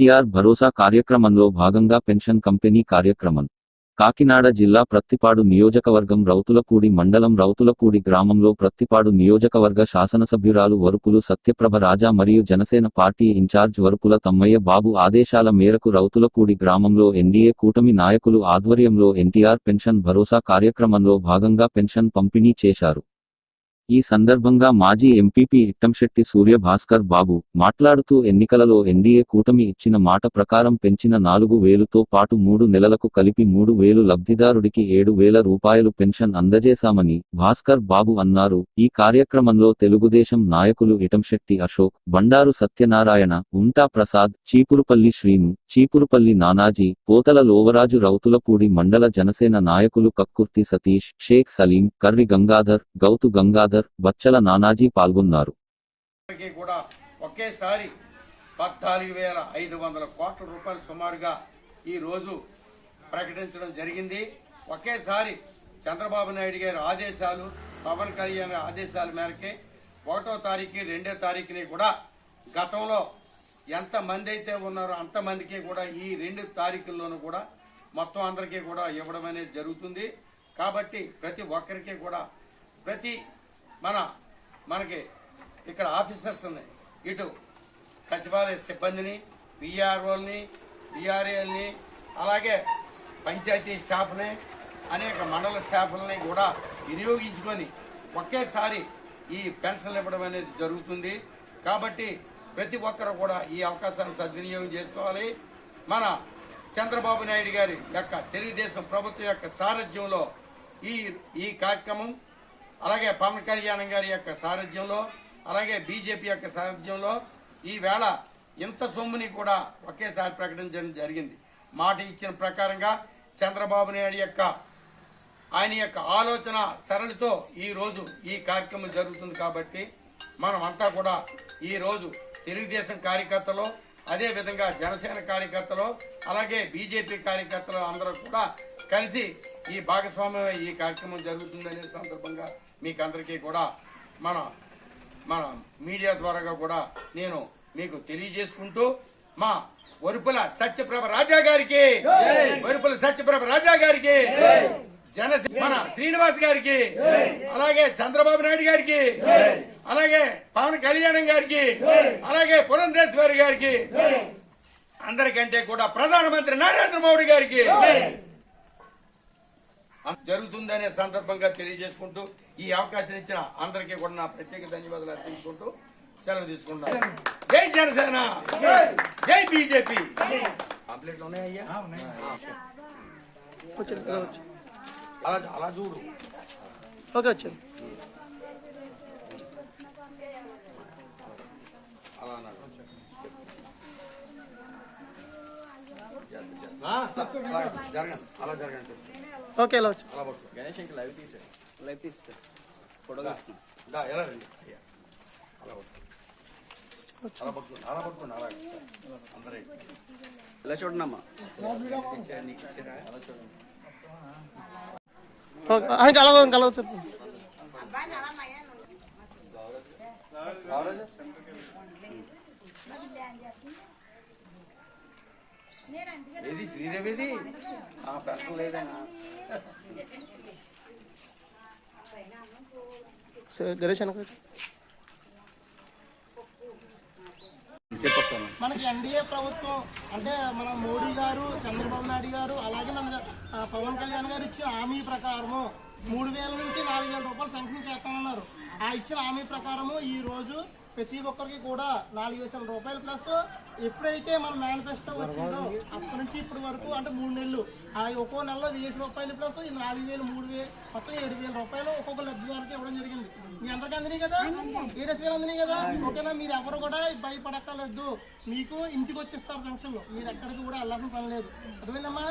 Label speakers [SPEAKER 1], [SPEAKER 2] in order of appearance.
[SPEAKER 1] ఎన్టీఆర్ భరోసా కార్యక్రమంలో భాగంగా pension company కార్యక్రమం. కాకినాడ జిల్లా ప్రత్తిపాడు నియోజకవర్గం రౌతులపూడి మండలం రౌతులపూడి గ్రామంలో ప్రత్తిపాడు నియోజకవర్గ శాసనసభ్యురాలు వరుపులు సత్యప్రభ రాజా మరియు జనసేన పార్టీ ఇన్ఛార్జ్ వరుపుల తమ్మయ్య బాబు ఆదేశాల మేరకు రౌతులపూడి గ్రామంలో ఎన్డీఏ కూటమి నాయకులు ఆధ్వర్యంలో ఎన్టీఆర్ పెన్షన్ భరోసా కార్యక్రమంలో భాగంగా పెన్షన్ పంపిణీ చేశారు. ఈ సందర్భంగా మాజీ ఎంపీపీ ఇట్టంశెట్టి సూర్య భాస్కర్ బాబు మాట్లాడుతూ ఎన్నికలలో ఎన్డీఏ కూటమి ఇచ్చిన మాట ప్రకారం పెంచిన నాలుగు వేలుతో పాటు మూడు నెలలకు కలిపి మూడు వేలు లబ్ధిదారుడికి ఏడు వేల రూపాయలు పెన్షన్ అందజేశామని భాస్కర్ బాబు అన్నారు. ఈ కార్యక్రమంలో తెలుగుదేశం నాయకులు ఇటంశెట్టి అశోక్ బండారు సత్యనారాయణ ఉంటా ప్రసాద్ చీపురుపల్లి శ్రీను చీపురుపల్లి నానాజీ పోతల లోవరాజు రౌతులపూడి మండల జనసేన నాయకులు కక్కుర్తి సతీష్ షేక్ సలీం కర్రి గంగాధర్ గౌతు గంగాధర్ బచ్చల నానాజీ పాల్గొన్నారు.
[SPEAKER 2] కూడా ఒకేసారి పద్నాలుగు వేల ఐదు వందల కోట్ల రూపాయలు సుమారుగా ఈరోజు ప్రకటించడం జరిగింది. ఒకేసారి చంద్రబాబు నాయుడు గారి ఆదేశాలు పవన్ కళ్యాణ్ ఆదేశాల మేరకే ఒకటో తారీఖు రెండో తారీఖుని కూడా గతంలో ఎంతమంది అయితే ఉన్నారో అంతమందికి కూడా ఈ రెండు తారీఖుల్లోనూ కూడా మొత్తం అందరికీ కూడా ఇవ్వడం అనేది జరుగుతుంది. కాబట్టి ప్రతి ఒక్కరికి కూడా ప్రతి మన మనకి ఇక్కడ ఆఫీసర్స్ ఉన్నాయి. ఇటు సచివాలయ సిబ్బందిని విఆర్ఓల్ని విఆర్ఏల్ని అలాగే పంచాయతీ స్టాఫ్ని అనేక మండల స్టాఫ్లని కూడా వినియోగించుకొని ఒకేసారి ఈ పెన్షన్లు ఇవ్వడం అనేది జరుగుతుంది. కాబట్టి ప్రతి ఒక్కరు కూడా ఈ అవకాశాన్ని సద్వినియోగం చేసుకోవాలి. మన చంద్రబాబు నాయుడు గారి యొక్క తెలుగుదేశం ప్రభుత్వం యొక్క సారథ్యంలో ఈ ఈ కార్యక్రమం అలాగే పవన్ కళ్యాణ్ గారి యొక్క సారథ్యంలో అలాగే బీజేపీ యొక్క సారథ్యంలో ఈవేళ ఇంత సొమ్ముని కూడా ఒకేసారి ప్రకటించడం జరిగింది. మాట ఇచ్చిన ప్రకారంగా చంద్రబాబు నాయుడు యొక్క ఆయన యొక్క ఆలోచన సరళితో ఈ రోజు ఈ కార్యక్రమం జరుగుతుంది కాబట్టి మనం అంతా కూడా ఈ రోజు తెలుగుదేశం కార్యకర్తలు అదే విధంగా జనసేన కార్యకర్తలు అలాగే బీజేపీ కార్యకర్తలు అందరూ కూడా కలిసి ఈ భాగస్వామ్యం ఈ కార్యక్రమం జరుగుతుందనే సందర్భంగా మీకు అందరికీ కూడా మన మన మీడియా ద్వారా కూడా నేను మీకు తెలియజేసుకుంటూ మా వరుపుల సత్యప్రభ రాజా గారికి వరుపుల సత్యప్రభ రాజా గారికి జనసేన మన శ్రీనివాస్ గారికి అలాగే చంద్రబాబు నాయుడు గారికి అలాగే పవన్ కళ్యాణం గారికి అలాగే పురంధేశ్వరి గారికి అందరికంటే కూడా ప్రధానమంత్రి నరేంద్ర మోడీ గారికి జరుగుతుందనే సందర్భంగా తెలియజేసుకుంటూ ఈ అవకాశం ఇచ్చిన అందరికీ కూడా నా ప్రత్యేక ధన్యవాదాలు అర్పించుకుంటూ సెలవు తీసుకుంటాను జై జనసేన! జై బీజేపీ! అలా అలా చూడు.
[SPEAKER 3] ఓకే వచ్చాను
[SPEAKER 2] అలా జరగండి. అలా జరగండి.
[SPEAKER 3] ఓకే ఇలా వచ్చి
[SPEAKER 2] అలా పడుతుంది
[SPEAKER 4] గణేష్ ఇంకా లైవ్ తీసారు లైవ్ తీస్తారు ఫోటో తీస్తున్నాం
[SPEAKER 2] దా ఎలా రండి అయ్యా అలా పడుతుంది అలా పడుతుంది అలా పడుతుంది అలా అందరే
[SPEAKER 4] ఇలా చూడండి అమ్మా
[SPEAKER 3] ఓకే ఆ, ఇంకా అలా ఇంకా అలా చెప్పు
[SPEAKER 2] ఏది శ్రీదేవిది? ఆ పెసలు లేదన్నా
[SPEAKER 3] సరే గణేష్ వెనక
[SPEAKER 4] చెప్పొస్తాను.
[SPEAKER 3] మనకి ఎన్డీఏ ప్రభుత్వం అంటే మన మోడీ గారు చంద్రబాబు నాయుడు గారు అలాగే మన పవన్ కళ్యాణ్ గారు ఇచ్చిన హామీ ప్రకారము మూడు వేల నుంచి నాలుగు వేల రూపాయలు పెన్షన్ చేస్తామన్నారు. ఆ ఇచ్చిన హామీ ప్రకారము ఈ రోజు ప్రతి ఒక్కరికి కూడా నాలుగు వేల రూపాయలు ప్లస్ ఎప్పుడైతే మన మేనిఫెస్టో వచ్చిందో అప్పటి నుంచి ఇప్పటి వరకు అంటే మూడు నెలలు. ఆ ఒక్కో నెలలో వెయ్యి రూపాయలు ప్లస్ ఈ నాలుగు వేలు మూడు వేలు మొత్తం ఏడు వేల రూపాయలు ఒక్కొక్క లబ్ధిదారుకి ఇవ్వడం జరిగింది. మీ అందరికీ అందినాయి కదా? ఏడు వేలు అందినాయి కదా? ఓకేనా మీరు ఎవరు కూడా భయపడక్కర్లేదు. మీకు ఇంటికి వచ్చేస్తారు పెన్షన్లు మీరు ఎక్కడికి కూడా వెళ్ళాల్సిన పని లేదు అర్థమైందమ్మా?